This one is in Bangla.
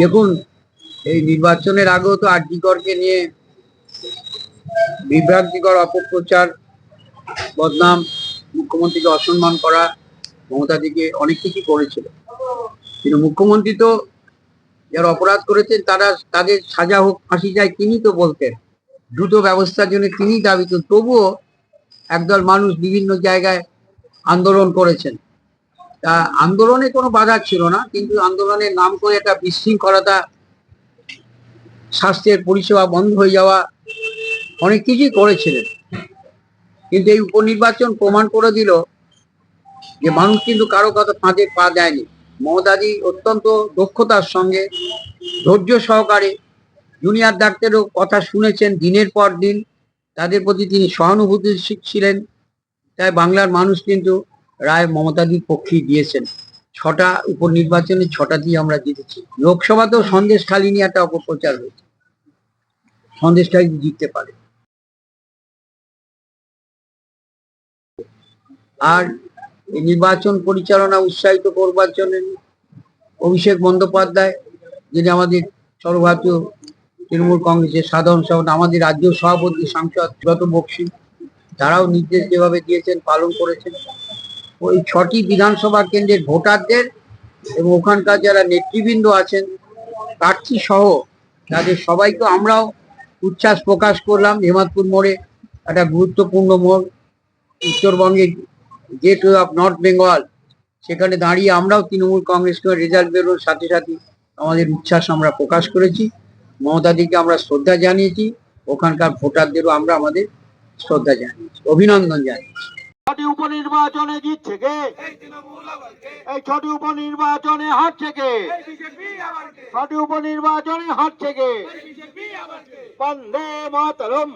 দেখুন, এই নির্বাচনের আগেও তো আরজিকরকে নিয়ে বিভ্রান্তিকর অপপ্রচার, বদনাম, মুখ্যমন্ত্রীকে অসম্মান করা মমতাদিকে অনেক কিছু করেছিল। কিন্তু মুখ্যমন্ত্রী তো যারা অপরাধ করেছেন, তারা তাদের সাজা হোক, ফাঁসি যায় তিনি তো বলতেন। দ্রুত ব্যবস্থার জন্য তিনি দাবি করতেন তবুও একদল মানুষ বিভিন্ন জায়গায় আন্দোলন করেছেন। তা আন্দোলনে কোনো বাধা ছিল না, কিন্তু আন্দোলনের নাম করে একটা বিশৃঙ্খলতা, স্বাস্থ্যের পরিষেবা বন্ধ হয়ে যাওয়া, অনেক কিছুই করেছিলেন। কিন্তু এই উপনির্বাচন প্রমাণ করে দিল যে মানুষ কিন্তু কারও কথা ফাঁদে পা দেয়নি। মমতাদি অত্যন্ত দক্ষতার সঙ্গে ধৈর্য সহকারে জুনিয়র ডাক্তারও কথা শুনেছেন দিনের পর দিন। তাদের প্রতি তিনি সহানুভূতি ছিলেন। তাই বাংলার মানুষ কিন্তু রায় মমতাদির পক্ষেই দিয়েছেন। ছটা উপনির্বাচনে ছটা দিয়ে আমরা জিতেছি। লোকসভাতেও সন্দেশ খালি নিয়ে একটা অপপ্রচার হয়েছে। সন্দেশ খালি জিততে পারে। আর নির্বাচন পরিচালনা উৎসাহিত করবার জন্য অভিষেক বন্দ্যোপাধ্যায়, যিনি আমাদের সর্বভারতীয় তৃণমূল কংগ্রেসের সাধারণ সভা আমাদের রাজ্য সভাপতি, সাংসদ যত বক্সি, তারাও নির্দেশ যেভাবে দিয়েছেন, পালন করেছেন। ওই ছটি বিধানসভা কেন্দ্রের ভোটারদের এবং ওখানকার যারা নেতৃবৃন্দ আছেন, প্রার্থী সহ তাদের সবাইকে আমরাও উচ্ছ্বাস প্রকাশ করলাম। হেমাদপুর মোড়ে একটা গুরুত্বপূর্ণ মোড়, উত্তরবঙ্গের গেট অফ নর্থ বেঙ্গল সেখানে দাঁড়িয়ে আমরাও তৃণমূল কংগ্রেসকে রেজাল্ট বেরোর সাথে সাথে আমাদের উচ্ছ্বাস আমরা প্রকাশ করেছি। মমতাদিকে আমরা শ্রদ্ধা জানিয়েছি ওখানকার ভোটারদেরও আমরা আমাদের শ্রদ্ধা জানিয়েছি অভিনন্দন জানিয়েছি। ছটি উপনির্বাচনে জিতছে কে? এই ছটি উপনির্বাচনে হারছে কে? ছটি উপনির্বাচনে হারছে কে? বন্দে মাতরম।